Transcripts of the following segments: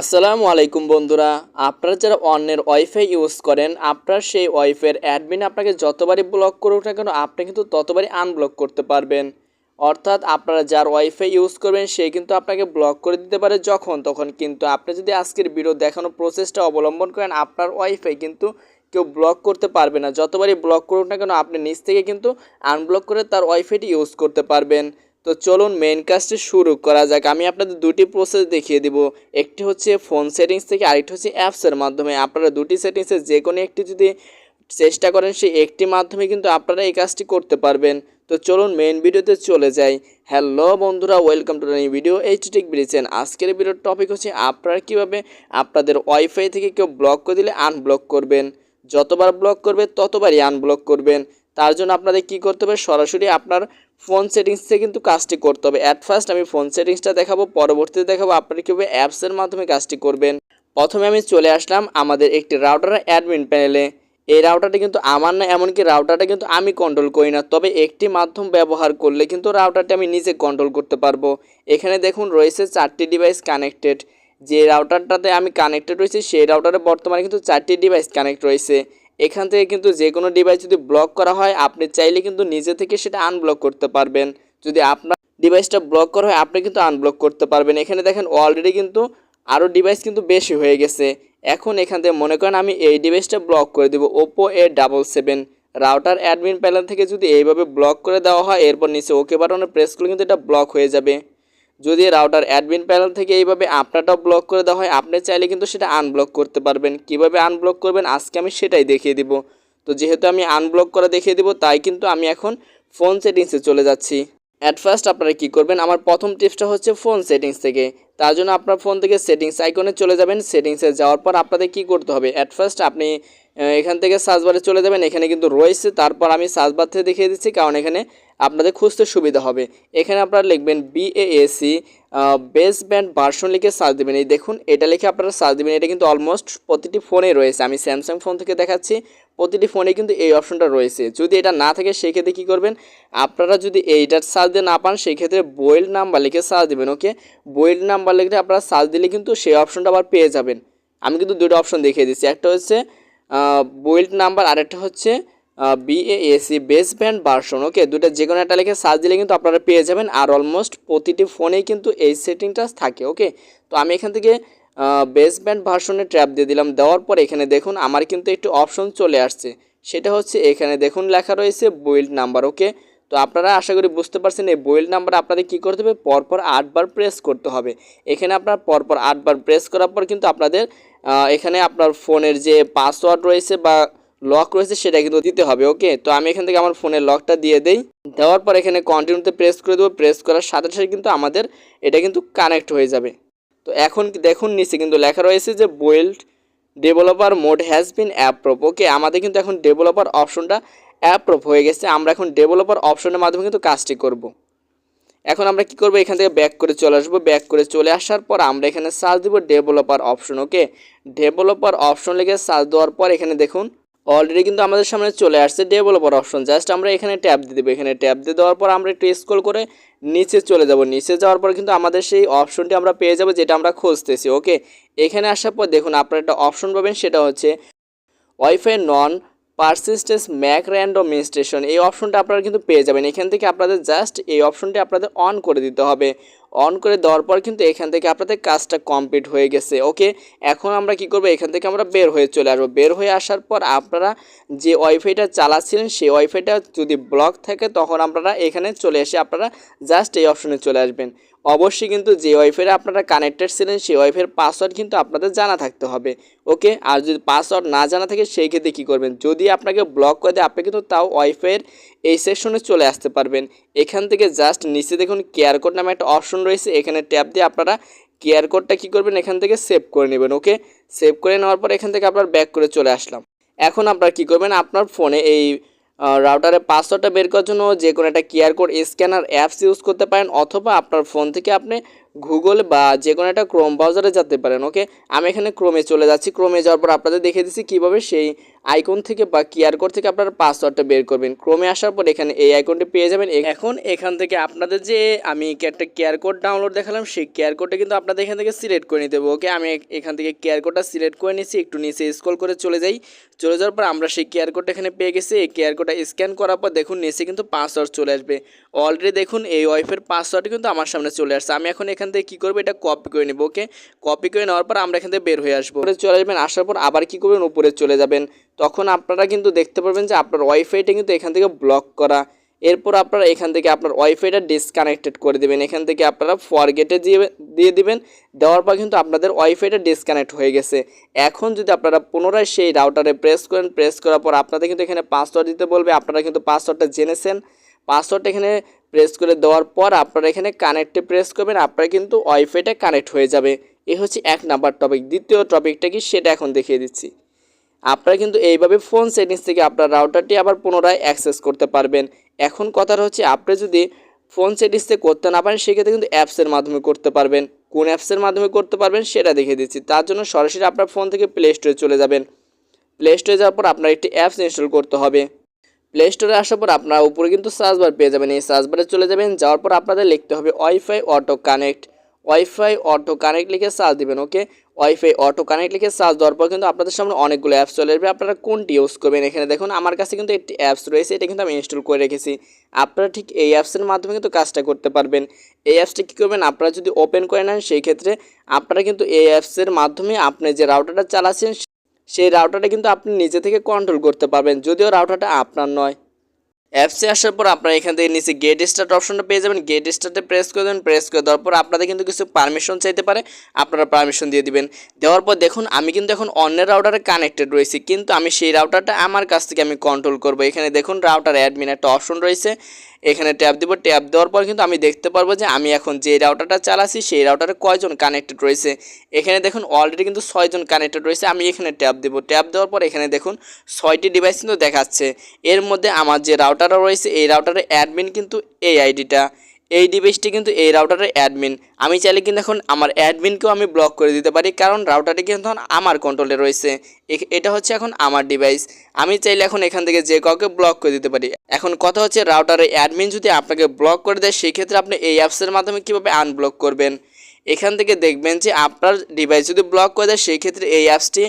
আসসালামু আলাইকুম বন্ধুরা। আপনারা যারা অন্যের ওয়াইফাই ইউজ করেন, আপনার সেই ওয়াইফাইয়ের অ্যাডমিন আপনাকে যতবারই ব্লক করুক না কেন, আপনি কিন্তু ততবারই আনব্লক করতে পারবেন। অর্থাৎ আপনারা যার ওয়াইফাই ইউজ করবেন, সে কিন্তু আপনাকে ব্লক করে দিতে পারে যখন তখন। কিন্তু আপনি যদি আজকের ভিডিও দেখানো প্রসেসটা অবলম্বন করেন, আপনার ওয়াইফাই কিন্তু কেউ ব্লক করতে পারবে না। যতবারই ব্লক করুক না কেন, আপনি নিজ থেকে কিন্তু আনব্লক করে তার ওয়াইফাইটি ইউজ করতে পারবেন। তো চলুন মেন কাজটি শুরু করা যাক। আমি আপনাদের দুটি প্রসেস দেখিয়ে দিব। একটি হচ্ছে ফোন সেটিংস থেকে আরেকটি হচ্ছে অ্যাপসের মাধ্যমে। আপনারা দুটি সেটিংসের যে কোনো একটি যদি চেষ্টা করেন, সেই একটি মাধ্যমে কিন্তু আপনারা এই কাজটি করতে পারবেন। তো চলুন মেন ভিডিওতে চলে যাই। হ্যালো বন্ধুরা ওয়েলকাম টু এই ভিডিও এইচ টেক ব্রিজেন আজকের ভিডিওর টপিক হচ্ছে আপনারা কীভাবে আপনাদের ওয়াইফাই থেকে কেউ ব্লক করে দিলে আনব্লক করবেন। যতবার ব্লক করবে, ততবারই আনব্লক করবেন। তার জন্য আপনাদের কি করতে হবে? সরাসরি আপনার ফোন সেটিংস কিন্তু কাজটি করতে হবে। অ্যাট ফার্স্ট আমি ফোন সেটিংসটা দেখাবো, পরবর্তীতে দেখাবো আপনারা কীভাবে অ্যাপসের মাধ্যমে কাজটি করবেন। প্রথমে আমি চলে আসলাম আমাদের একটি রাউটারের অ্যাডমিন প্যানেলে এই রাউটারটা কিন্তু আমার না, এমনকি রাউটারটা কিন্তু আমি কন্ট্রোল করি না। তবে একটি মাধ্যম ব্যবহার করলে কিন্তু রাউটারটা আমি নিজে কন্ট্রোল করতে পারব। এখানে দেখুন, রয়েছে চারটি ডিভাইস কানেক্টেড যে রাউটারটাতে আমি কানেক্টেড রয়েছে, সেই রাউটারে বর্তমানে কিন্তু চারটি ডিভাইস কানেক্ট রয়েছে। এখান থেকে কিন্তু যে কোনো ডিভাইস যদি ব্লক করা হয়, আপনি চাইলে কিন্তু নিজে থেকে সেটা আনব্লক করতে পারবেন। যদি আপনার ডিভাইসটা ব্লক করা হয়, আপনি কিন্তু আনব্লক করতে পারবেন। এখানে দেখেন অলরেডি কিন্তু আরও ডিভাইস কিন্তু বেশি হয়ে গেছে। এখন এখান থেকে মনে করেন আমি এই ডিভাইসটা ব্লক করে দেবো Oppo A double seven router admin panel থেকে যদি এইভাবে ব্লক করে দেওয়া হয়, এরপর নিচে ওকে বাটনে প্রেস করলে কিন্তু এটা ব্লক হয়ে যাবে। যদি রাউটার অ্যাডমিন প্যানেল থেকে এইভাবে আপনারটাও ব্লক করে দেওয়া হয়, আপনি চাইলে কিন্তু সেটা আনব্লক করতে পারবেন। কীভাবে আনব্লক করবেন? আজকে আমি সেটাই দেখিয়ে দিব। তো যেহেতু আমি আনব্লক করে দেখিয়ে দিব, তাই কিন্তু আমি এখন ফোন সেটিংসে চলে যাচ্ছি। অ্যাট ফার্স্ট আপনারা কী করবেন? আমার প্রথম টিপসটা হচ্ছে ফোন সেটিংস থেকে। তার জন্য আপনার ফোন থেকে সেটিংস আইকনে চলে যাবেন। সেটিংসে যাওয়ার পর আপনাদের কী করতে হবে? অ্যাট ফার্স্ট আপনি এখান থেকে সার্চবারে চলে যাবেন, এখানে কিন্তু রয়েছে। তারপর আমি সার্চবার থেকে দেখিয়ে দিচ্ছি, কারণ এখানে আপনাদের খুঁজতে সুবিধা হবে। এখানে আপনারা লিখবেন বিএএসি বেস ব্যান্ড ভার্সন লিখে সার্চ দেবেন। এই দেখুন, এটা লিখে আপনারা সার্চ দেবেন। এটা কিন্তু অলমোস্ট প্রতিটি ফোনে রয়েছে। আমি স্যামসাং ফোন থেকে দেখাচ্ছি, প্রতিটি ফোনে কিন্তু এই অপশনটা রয়েছে। যদি এটা না থাকে, সেক্ষেত্রে কী করবেন? আপনারা যদি এইটার সার্চ দিয়ে না পান সেই ক্ষেত্রে বইল নাম্বার লিখে সার্চ দেবেন ওকে বইল নাম্বার লিখে আপনারা সার্চ দিলে কিন্তু সেই অপশনটা আবার পেয়ে যাবেন। আমি কিন্তু দুটো অপশন দেখিয়ে দিচ্ছি। একটা হচ্ছে বইল্ড নাম্বার আরেকটা হচ্ছে বিএএসি বেস ব্যান্ড ভার্সন ওকে দুটো যে কোনো একটা লিখে সার্চ দিলে কিন্তু আপনারা পেয়ে যাবেন, আর অলমোস্ট প্রতিটি ফোনেই কিন্তু এই সেটিংটা থাকে ওকে তো আমি এখান থেকে বেস ব্যান্ড ভার্সনে ট্র্যাপ দিয়ে দিলাম, দেওয়ার পর এখানে দেখুন আমার কিন্তু একটু অপশন চলে আসছে, সেটা হচ্ছে এখানে দেখুন লেখা রয়েছে বইল্ড নাম্বার ওকে তো আপনারা আশা করি বুঝতে পারছেন, এই বইল নাম্বার আপনাদের কী করতে হবে? পরপর আটবার প্রেস করতে হবে, এখানে আপনার পরপর আটবার প্রেস করার পর কিন্তু আপনাদের এখানে আপনার ফোনের যে পাসওয়ার্ড রয়েছে বা লক রয়েছে সেটা কিন্তু দিতে হবে ওকে তো আমি এখান থেকে আমার ফোনের লকটা দিয়ে দেই। দেওয়ার পর এখানে কন্টিনিউতে প্রেস করে দেবো। প্রেস করার সাথে সাথে কিন্তু আমাদের এটা কিন্তু কানেক্ট হয়ে যাবে। তো এখন দেখুন, নিচে কিন্তু লেখা রয়েছে যে বোয়েল্ড developer mode has been approve okay আমাদের কিন্তু এখন ডেভেলপার অপশনটা অ্যাপ্রুভ হয়ে গেছে। আমরা এখন ডেভেলপার অপশনের মাধ্যমে কিন্তু কাজটি করব। এখন আমরা কি করব? এখান থেকে ব্যাক করে চলে আসব। ব্যাক করে চলে আসার পর আমরা এখানে সার্চ দেবো developer option okay developer option লিখে সার্চ দেওয়ার পর এখানে দেখুন অলরেডি কিন্তু আমাদের সামনে চলে আসছে ডেভেলপার অপশন জাস্ট আমরা এখানে ট্যাপ দিয়ে দেবো। এখানে ট্যাপ দিয়ে দেওয়ার পর আমরা একটু স্ক্রল করে নিচে চলে যাব। নিচে যাওয়ার পর কিন্তু আমাদের সেই অপশনটি আমরা পেয়ে যাব যেটা আমরা খুঁজতেছি ওকে এখানে আসার পর দেখুন আপনারা একটা অপশন পাবেন, সেটা হচ্ছে wifi non persistence MAC randomization এই অপশনটা আপনারা কিন্তু পেয়ে যাবেন। এখান থেকে আপনাদের জাস্ট এই অপশনটি আপনাদের অন করে দিতে হবে। অন করে দেওয়ার পর কিন্তু এখান থেকে আপনাদের কাজটা কমপ্লিট হয়ে গেছে ওকে এখন আমরা কি করব? এখান থেকে আমরা বের হয়ে চলে আসব। বের হয়ে আসার পর আপনারা যে ওয়াইফাইটা চালাচ্ছিলেন, সেই ওয়াইফাইটা যদি ব্লক থাকে, তখন আপনারা এখানে চলে এসে আপনারা জাস্ট এই অপশনে চলে আসবেন। অবশ্যই কিন্তু যে ওয়াইফাইয়ে আপনারা কানেক্টেড ছিলেন, সেই ওয়াইফাইয়ের পাসওয়ার্ড কিন্তু আপনাদের জানা থাকতে হবে ওকে আর যদি পাসওয়ার্ড না জানা থাকে, সেই ক্ষেত্রে কী করবেন? যদি আপনাকে ব্লক করে দেয়, আপনি কিন্তু তাও ওয়াইফাইয়ের এই সেকশনে চলে আসতে পারবেন। এখান থেকে জাস্ট নিচে দেখুন কেয়ার কোড নামে একটা অপশন রয়েছে। এখানে ট্যাপ দিয়ে আপনারা কেয়ার কোডটা কী করবেন, এখান থেকে সেভ করে নেবেন ওকে সেভ করে নেওয়ার পর এখান থেকে আপনার ব্যাক করে চলে আসলাম। এখন আপনারা কী করবেন, আপনার ফোনে এই রাউটারের পাসওয়ার্ডটা বের করার জন্য যে কোনো একটা QR code scanner apps use করতে পারেন, অথবা আপনার ফোন থেকে আপনি গুগল বা যে কোনো একটা ক্রোম ব্রাউজারে যেতে পারেন ওকে আমি এখানে ক্রোমে চলে যাচ্ছি। ক্রোমে যাওয়ার পর আপনাদের দেখে দিচ্ছি কীভাবে সেই আইকন থেকে বা কিয়ার কোড থেকে আপনারা পাসওয়ার্ডটা বের করবেন। ক্রমে আসার পর এখানে এই আইকনটি পেয়ে যাবেন। এখন এখান থেকে আপনাদের যে আমি একটা কেয়ার কোড ডাউনলোড দেখালাম, সেই কেয়ার কোডটা কিন্তু আপনাদের এখান থেকে সিলেক্ট করে নিতে ওকে? আমি এখান থেকে কেয়ার কোডটা সিলেক্ট করে নিয়েছি, একটু নিচে স্ক্রল করে চলে যাই। চলে যাওয়ার পর আমরা সেই কেয়ার কোডটা এখানে পেয়ে গেছি। এই কেয়ার কোডটা স্ক্যান করার পর দেখুন, নিচে কিন্তু পাসওয়ার্ড চলে আসবে। অলরেডি দেখুন, এই ওয়াইফের পাসওয়ার্ড কিন্তু আমার সামনে চলে আসছে। আমি এখন এখান থেকে কী করব, এটা কপি করে নেব, ওকে? কপি করে নেওয়ার পর আমরা এখান থেকে বের হয়ে আসব। চলে যাবেন আসার পর আবার কী করবেন, উপরে চলে যাবেন। তখন আপনারা কিন্তু দেখতে পারবেন যে আপনার ওয়াইফাইটা কিন্তু এখান থেকে ব্লক করা। এরপর আপনারা এখান থেকে আপনার ওয়াইফাইটা ডিসকানেক্টেড করে দেবেন। এখান থেকে আপনারা ফরগেটে দিয়ে দিয়ে দিবেন। দেওয়ার পর কিন্তু আপনাদের ওয়াইফাইটা ডিসকানেক্ট হয়ে গেছে। এখন যদি আপনারা পুনরায় সেই রাউটারে প্রেস করেন প্রেস করার পর আপনাদের কিন্তু এখানে পাসওয়ার্ড দিতে বলবে। আপনারা কিন্তু পাসওয়ার্ডটা জেনেছেন। পাসওয়ার্ডটা এখানে প্রেস করে দেওয়ার পর আপনারা এখানে কানেক্টে প্রেস করবেন। আপনার কিন্তু ওয়াইফাইটা কানেক্ট হয়ে যাবে। এ হচ্ছে এক নাম্বার টপিক দ্বিতীয় টপিকটা কি? সেটা এখন দেখিয়ে দিচ্ছি। আপনারা কিন্তু এইভাবে ফোন সেটিংস থেকে আপনার রাউটারটি আবার পুনরায় অ্যাক্সেস করতে পারবেন। এখন কথাটা হচ্ছে, আপনি যদি ফোন সেটিংসে করতে না পারেন, সেক্ষেত্রে কিন্তু অ্যাপসের মাধ্যমে করতে পারবেন। কোন অ্যাপসের মাধ্যমে করতে পারবেন, সেটা দেখে দিচ্ছি। তার জন্য সরাসরি আপনার ফোন থেকে প্লে স্টোরে চলে যাবেন। প্লে স্টোরে যাওয়ার পর আপনার একটি অ্যাপস ইনস্টল করতে হবে। প্লে স্টোরে আসার পর আপনার উপরে কিন্তু সার্চ বার পেয়ে যাবেন। এই সার্চ বারে চলে যাবেন, যাওয়ার পর আপনাদের লিখতে হবে wifi auto connect wifi auto connect লিখে সার্চ দিবেন ওকে ওয়াইফাই অটো কানেক্ট লিখে সার্চ দেওয়ার পর কিন্তু আপনাদের সামনে অনেকগুলো অ্যাপস চলে আসবে। আপনারা কোনটি ইউজ করবেন এখানে দেখুন, আমার কাছে কিন্তু একটি অ্যাপস রয়েছে, এটা কিন্তু আমি ইনস্টল করে রেখেছি। আপনারা ঠিক এই অ্যাপসের মাধ্যমে কিন্তু কাজটা করতে পারবেন। এই অ্যাপসটা কী করবেন? আপনারা যদি ওপেন করে নেন, সেই ক্ষেত্রে আপনারা কিন্তু এই অ্যাপসের মাধ্যমে আপনি যে রাউটারটা চালাচ্ছেন সেই রাউটারটা কিন্তু আপনি নিজে থেকে কন্ট্রোল করতে পারবেন, যদিও রাউটারটা আপনার নয়। অ্যাপসে আসার পর আপনারা এখান থেকে নিচে গেট স্টার্ট অপশনটা পেয়ে যাবেন। গেট স্টার্টে প্রেস করে দেবেন প্রেস করে দেওয়ার পর আপনাদের কিন্তু কিছু পারমিশন চাইতে পারে। আপনারা পারমিশন দিয়ে দিবেন। দেওয়ার পর দেখুন, আমি কিন্তু এখন অন্যের রাউটারে কানেক্টেড রয়েছি, কিন্তু আমি সেই রাউটারটা আমার কাছ থেকে আমি কন্ট্রোল করব। এখানে দেখুন রাউটার অ্যাডমিন একটা অপশন রয়েছে। এখানে ট্যাপ দিব ট্যাপ দেওয়ার পর কিন্তু আমি দেখতে পারব যে আমি এখন যে রাউটারটা চালাচ্ছি, সেই রাউটারে কয়জন কানেক্টেড রয়েছে। এখানে দেখুন অলরেডি কিন্তু ছয়জন কানেক্টেড রয়েছে, আমি এখানে ট্যাপ দেবো। ট্যাপ দেওয়ার পর এখানে দেখুন, ছয়টি ডিভাইস কিন্তু দেখাচ্ছে। এর মধ্যে আমার যে রাউটারও রয়েছে, এই রাউটারের অ্যাডমিন কিন্তু এই আইডিটা এই ডিভাইসটি কিন্তু এই রাউটারের অ্যাডমিন আমি চাইলে কিন্তু এখন আমার অ্যাডমিনকেও আমি ব্লক করে দিতে পারি, কারণ রাউটারটি কিন্তু এখন আমার কন্ট্রোলে রয়েছে। এটা হচ্ছে এখন আমার ডিভাইস আমি চাইলে এখন এখান থেকে যে কাউকে ব্লক করে দিতে পারি। এখন কথা হচ্ছে রাউটারের অ্যাডমিন যদি আপনাকে ব্লক করে দেয় সেই ক্ষেত্রে আপনি এই অ্যাপসের মাধ্যমে কীভাবে আনব্লক করবেন? এখান থেকে দেখবেন যে আপনার ডিভাইস যদি ব্লক করে দেয় সেই ক্ষেত্রে এই অ্যাপসটি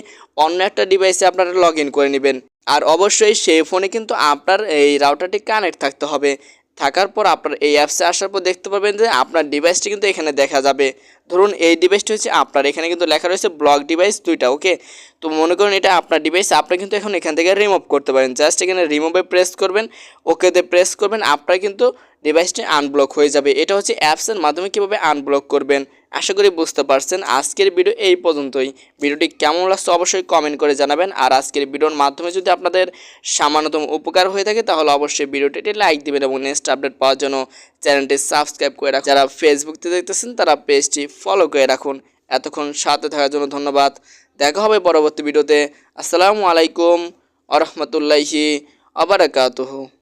অন্য একটা ডিভাইসে আপনারা লগ করে নেবেন। আর অবশ্যই সেই ফোনে কিন্তু আপনার এই রাউটারটি কানেক্ট থাকতে হবে। থাকার পর আপনার এই অ্যাপসে আসার পর দেখতে পাবেন যে আপনার ডিভাইসটি কিন্তু এখানে দেখা যাবে। ধরুন এই ডিভাইসটি হচ্ছে আপনার, এখানে কিন্তু লেখা রয়েছে ব্লক ডিভাইস দুইটা ওকে তো মনে করুন এটা আপনার ডিভাইস আপনি কিন্তু এখন এখান থেকে রিমুভ করতে পারেন। জাস্ট এখানে রিমুভে প্রেস করবেন ওকেতে প্রেস করবেন, আপনার কিন্তু ডিভাইসটি আনব্লক হয়ে যাবে। এটা হচ্ছে অ্যাপসের মাধ্যমে কীভাবে আনব্লক করবেন? আশা করি বুঝতে পারছেন। আজকের ভিডিও এই পর্যন্তই। ভিডিওটি কেমন লাগছে অবশ্যই কমেন্ট করে জানাবেন। আর আজকের ভিডিওর মাধ্যমে যদি আপনাদের সামান্যতম উপকার হয়ে থাকে, তাহলে অবশ্যই ভিডিওটি লাইক দিবেন এবং নেক্সট আপডেট পাওয়ার জন্য চ্যানেলটি সাবস্ক্রাইব করে রাখুন। যারা ফেসবুকতে দেখতেছেন, তারা পেজটি ফলো করে রাখুন। এতক্ষণ সাথে থাকার জন্য ধন্যবাদ। দেখা হবে পরবর্তী ভিডিওতে আসসালামু আলাইকুম। আ রহমতুল্লাহি। আবরাকাতুহু